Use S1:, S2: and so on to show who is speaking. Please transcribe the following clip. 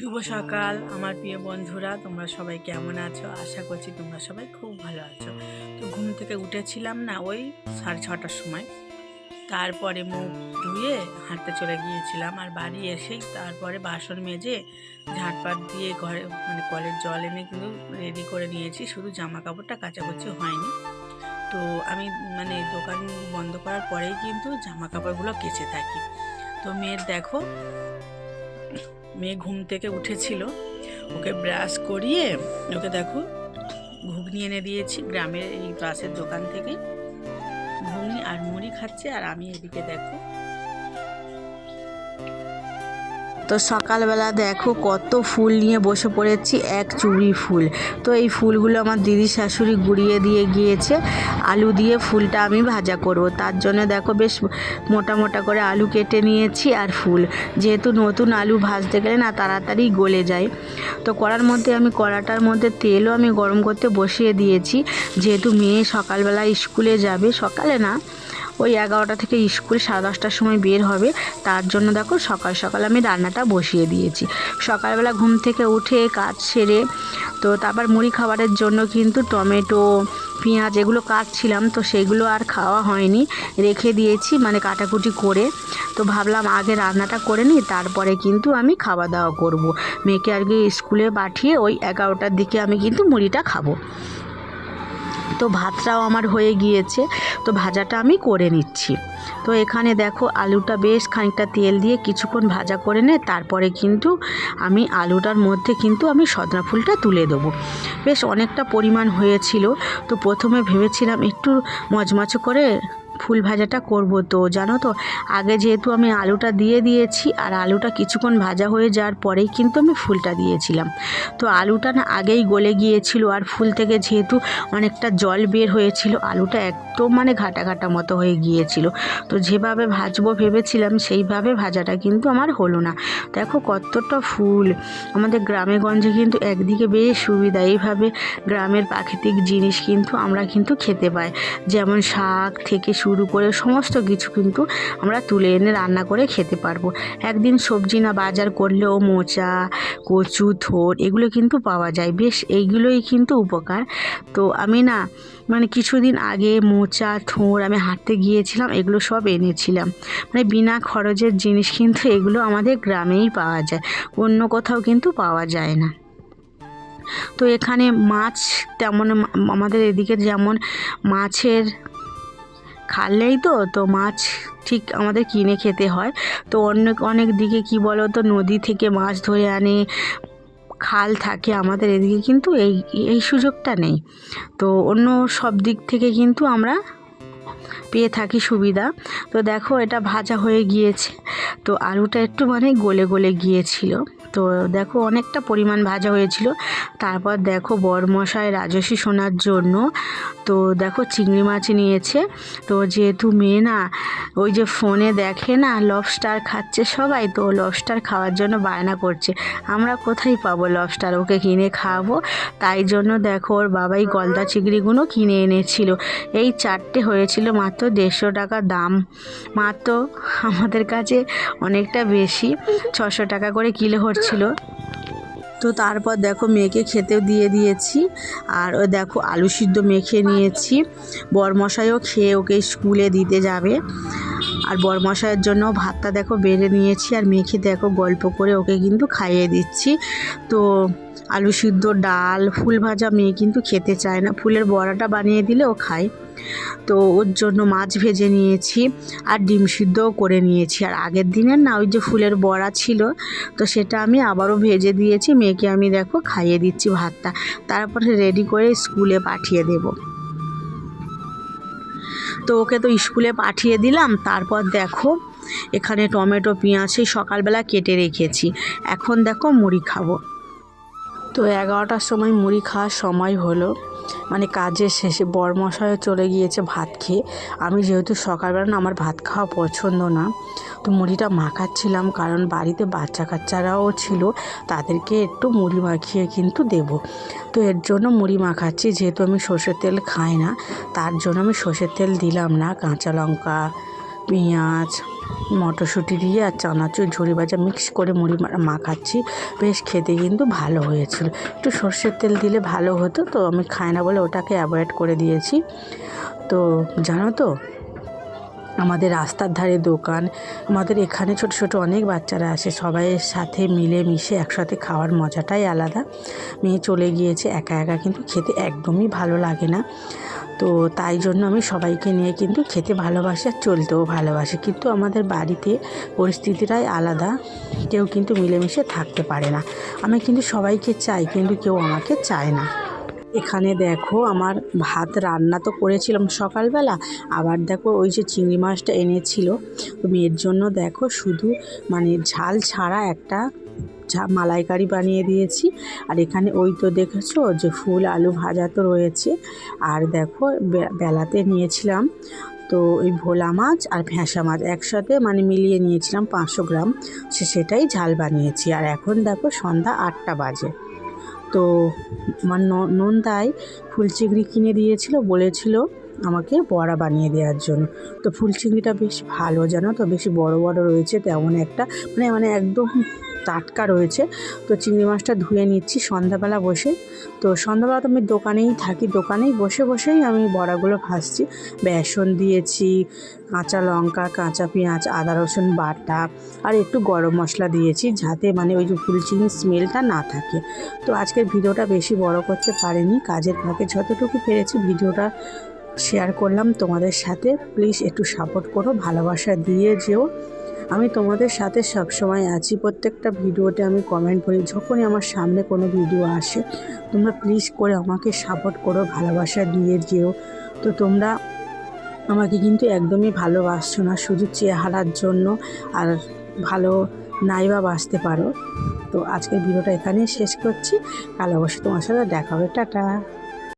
S1: শুভ সকাল, আমার প্রিয় বন্ধুরা, তোমরা সবাই কেমন আছো? আশা করছি তোমরা সবাই খুব ভালো আছো। তো ঘুম থেকে উঠেছিলাম না ওই সাড়ে ছটার সময়। তারপরে মুখ ধুয়ে হাঁটতে চলে গিয়েছিলাম, আর বাড়ি এসেই তারপরে বাসন মেজে ঝাঁটপাট দিয়ে ঘরে মানে কলের জল এনে কিন্তু রেডি করে নিয়েছি, শুধু জামা কাপড়টা কাচাকুচি হয়নি। তো আমি মানে দোকান বন্ধ করার পরেই কিন্তু জামা কাপড়গুলো কেচে থাকি। তো মেয়ের দেখো মেয়ে ঘুম থেকে উঠেছিল। ওকে ব্রাশ করিয়ে ওকে দেখো, ঘুগনি এনে দিয়েছি গ্রামের এই পাশের দোকান থেকে। ঘুগনি আর মুড়ি খাচ্ছে আর আমি এদিকে দেখো।
S2: তো সকালবেলা দেখো কত ফুল নিয়ে বসে পড়েছি, এক চুড়ি ফুল। তো এই ফুলগুলো আমার দিদি শাশুড়ি গুড়িয়ে দিয়ে গিয়েছে, আলু দিয়ে ফুলটা আমি ভাজা করব। তার জন্য দেখো বেশ মোটা মোটা করে আলু কেটে নিয়েছি আর ফুল। যেহেতু নতুন আলু ভাজতে গেলে না তাড়াতাড়ি গলে যায়। তো কড়ার মধ্যে আমি, কড়াটার মধ্যে তেলও আমি গরম করতে বসিয়ে দিয়েছি। যেহেতু মেয়ে সকালবেলা স্কুলে যাবে, সকালে না ওই এগারোটা থেকে স্কুল সাড়ে দশটার সময় বের হবে। তার জন্য দেখো সকাল সকাল আমি রান্নাটা বসিয়ে দিয়েছি। সকালবেলা ঘুম থেকে উঠে কাজ সেরে, তো তারপর মুড়ি খাবারের জন্য কিন্তু টমেটো, পেঁয়াজ এগুলো কাটছিলাম, তো সেগুলো আর খাওয়া হয়নি। রেখে দিয়েছি মানে কাটাকুটি করে। তো ভাবলাম আগে রান্নাটা করে নিই, তারপরে কিন্তু আমি খাওয়া দাওয়া করব। মেয়েকে আগে স্কুলে পাঠিয়ে ওই এগারোটার দিকে আমি কিন্তু মুড়িটা খাব। তো ভাতটাও আমার হয়ে গিয়েছে। তো ভাজাটা আমি করে নিচ্ছি। তো এখানে দেখো আলুটা বেশ খানিকটা তেল দিয়ে কিছুক্ষণ ভাজা করে নে, তারপরে কিন্তু আমি আলুটার মধ্যে কিন্তু আমি সদনা ফুলটা তুলে দেবো। বেশ অনেকটা পরিমাণ হয়েছিল। তো প্রথমে ভেবেছিলাম একটু মচমচো করে ফুল ভাজাটা করব তো, জানো তো? আগে যেহেতু আমি আলুটা দিয়ে দিয়েছি, আর আলুটা কিছুক্ষণ ভাজা হয়ে যাওয়ার পরেই কিন্তু আমি ফুলটা দিয়েছিলাম। তো আলুটা না আগেই গলে গিয়েছিল, আর ফুল থেকে যেহেতু অনেকটা জল বের হয়েছিল, আলুটা একদম মানে ঘাটা ঘাটা মতো হয়ে গিয়েছিল। তো যেভাবে ভাজবো ভেবেছিলাম, সেইভাবে ভাজাটা কিন্তু আমার হলো না। দেখো কতটা ফুল! আমাদের গ্রামে গঞ্জে কিন্তু একদিকে বেশ সুবিধা, এইভাবে গ্রামের প্রাকৃতিক জিনিস কিন্তু আমরা কিন্তু খেতে পাই। যেমন শাক থেকে শুরু করে সমস্ত কিছু কিন্তু আমরা তুলে এনে রান্না করে খেতে পারব। একদিন সবজি না বাজার করলেও মোচা, কচু থোর এগুলো কিন্তু পাওয়া যায়। বেশ, এইগুলোই কিন্তু উপকার। তো আমি না মানে কিছুদিন আগে মোচা থোর আমি হাঁটতে গিয়েছিলাম, এগুলো সব এনেছিলাম। মানে বিনা খরচের জিনিস কিন্তু এগুলো আমাদের গ্রামেই পাওয়া যায়, অন্য কোথাও কিন্তু পাওয়া যায় না। তো এখানে মাছ তেমন, আমাদের এদিকে যেমন মাছের খাললেই তো তো মাছ ঠিক আমাদের কিনে খেতে হয়। তো অনেক অনেক দিকে কি বলো তো নদী থেকে মাছ ধরে আনে, খাল থাকে আমাদের এদিকে কিন্তু এই এই সুযোগটা নেই। তো অন্য সব দিক থেকে কিন্তু আমরা পেয়ে থাকি সুবিধা। তো দেখো এটা ভাজা হয়ে গিয়েছে। তো আলুটা একটু মানে গলে গলে গিয়েছিল। তো দেখো অনেকটা পরিমাণ ভাজা হয়েছিল। তারপর দেখো বরমশাই রাজস্বী শোনার জন্য, তো দেখো চিংড়ি মাছ নিয়েছে। তো যেহেতু মেয়ে না, ওই যে ফোনে দেখে না লবস্টার খাচ্ছে সবাই, তো লবস্টার খাওয়ার জন্য বায়না করছে। আমরা কোথায় পাবো লবস্টার ওকে কিনে খাওয়াবো? তাই জন্য দেখো ওর বাবাই গলদা চিংড়িগুলো কিনে এনেছিল। এই চারটে হয়েছিল মাত্র দেড়শো টাকা দাম। মাত্র আমাদের কাছে অনেকটা বেশি, ছশো টাকা করে কিলো হচ্ছিল তো তারপর দেখো মেয়েকে খেতেও দিয়ে দিয়েছি। আর ও দেখো আলু সিদ্ধ মেখে নিয়েছি। বরমশাইও খেয়ে ওকে স্কুলে দিতে যাবে। আর বরমশাইয়ের জন্য ভাতটা দেখো বেড়ে নিয়েছি আর মেখে দেখো গল্প করে ওকে কিন্তু খাইয়ে দিচ্ছি। তো আলু সিদ্ধ, ডাল, ফুল ভাজা মেয়ে কিন্তু খেতে চায় না। ফুলের বড়াটা বানিয়ে দিলে ও খায়। তো ওর জন্য মাছ ভেজে নিয়েছি আর ডিম সিদ্ধও করে নিয়েছি। আর আগের দিনের না ওই যে ফুলের বড়া ছিল, তো সেটা আমি আবারও ভেজে দিয়েছি। মেয়েকে আমি দেখো খাইয়ে দিচ্ছি ভাতটা। তারপরে রেডি করে স্কুলে পাঠিয়ে দেব। তো ওকে তো স্কুলে পাঠিয়ে দিলাম। তারপর দেখো, এখানে টমেটো, পেঁয়াজ সেই সকালবেলা কেটে রেখেছি। এখন দেখো মুড়ি খাব। তো এগারোটার সময় মুড়ি খাওয়ার সময় হলো। মানে কাজের শেষে বরমশায়ও চলে গিয়েছে ভাত খেয়ে। আমি যেহেতু সকালবেলা না আমার ভাত খাওয়া পছন্দ না, তো মুড়িটা মাখাচ্ছিলাম কারণ বাড়িতে বাচ্চা কাচ্চারাও ছিল, তাদেরকে একটু মুড়ি মাখিয়ে কিন্তু দেব। তো এর জন্য মুড়ি মাখাচ্ছি, যেহেতু আমি সর্ষের তেল খাই না, তার জন্য আমি সর্ষের তেল দিলাম না, কাঁচা লঙ্কা পেঁয়াজ, মটরশুঁটি দিয়ে আর চানাচুর ঝুড়ি ভাজা মিক্স করে মুড়ি মাখাচ্ছি। বেশ খেতে কিন্তু ভালো হয়েছিল। একটু সর্ষের তেল দিলে ভালো হতো, তো আমি খাই না বলে ওটাকে অ্যাভয়েড করে দিয়েছি। তো জানো তো, আমাদের রাস্তার ধারে দোকান, আমাদের এখানে ছোট ছোট অনেক বাচ্চারা আসে সবাইয়ের সাথে মিলে মিশে একসাথে খাওয়ার মজাটাই আলাদা। মেয়ে চলে গিয়েছে, একা একা কিন্তু খেতে একদমই ভালো লাগে না। তো তাই জন্য আমি সবাইকে নিয়ে কিন্তু খেতে ভালোবাসি আর চলতেও ভালোবাসি। কিন্তু আমাদের বাড়িতে পরিস্থিতিটাই আলাদা। কেউ কিন্তু মিলেমিশে থাকতে পারে না। আমি কিন্তু সবাইকে চাই, কিন্তু কেউ আমাকে চায় না। এখানে দেখো আমার ভাত রান্না তো করেছিলাম সকালবেলা। আবার দেখো ওই যে চিংড়ি মাছটা এনেছিল। তো মেয়ের জন্য দেখো শুধু মানে ঝাল ছাড়া একটা মালাইকারি বানিয়ে দিয়েছি। আর এখানে ওই তো দেখেছ যে ফুল আলু ভাজা তো রয়েছে। আর দেখো বেলাতে নিয়েছিলাম তো ওই ভোলা মাছ আর ভেঁসা মাছ একসাথে মানে মিলিয়ে নিয়েছিলাম পাঁচশো গ্রাম। সে সেটাই ঝাল বানিয়েছি। আর এখন দেখো সন্ধ্যা আটটা বাজে। তো আমার নন্দাই ফুল চিংড়ি কিনে দিয়েছিল, বলেছিল আমাকে বড়া বানিয়ে দেওয়ার জন্য। তো ফুল চিংড়িটা বেশ ভালো জানো তো, বেশি বড় বড় রয়েছে তেমন একটা। মানে মানে একদম টাটকা রয়েছে। তো চিংড়ি মাছটা ধুয়ে নিচ্ছি সন্ধ্যাবেলা বসে। তো সন্ধ্যাবেলা তো আমি দোকানেই থাকি, দোকানেই বসে বসেই আমি বড়াগুলো ভাজছি। বেসন দিয়েছি, কাঁচা লঙ্কা, কাঁচা পেঁয়াজ, আদা, রসুন বাটা আর একটু গরম মশলা দিয়েছি যাতে মানে ওই যে ফুল চিংড়ির স্মেলটা না থাকে। তো আজকের ভিডিওটা বেশি বড় করতে পারিনি, কাজের ফাঁকে যতটুকু পেরেছি ভিডিওটা শেয়ার করলাম তোমাদের সাথে। প্লিজ একটু সাপোর্ট করো, ভালোবাসা দিয়ে যেও। আমি তোমাদের সাথে সবসময় আছি। প্রত্যেকটা ভিডিওতে আমি কমেন্ট করি যখনই আমার সামনে কোনো ভিডিও আসে, তোমরা প্লিজ করে আমাকে সাপোর্ট করো, ভালোবাসা দিয়ে যেও। তো তোমরা আমাকে কিন্তু একদমই ভালোবাসছো না, শুধু চেহারার জন্য আর ভালো নাই বা বাঁচতে পারো। তো আজকের ভিডিওটা এখানেই শেষ করছি। কাল অবশ্যই তোমার সাথে দেখা হবে। টাটা।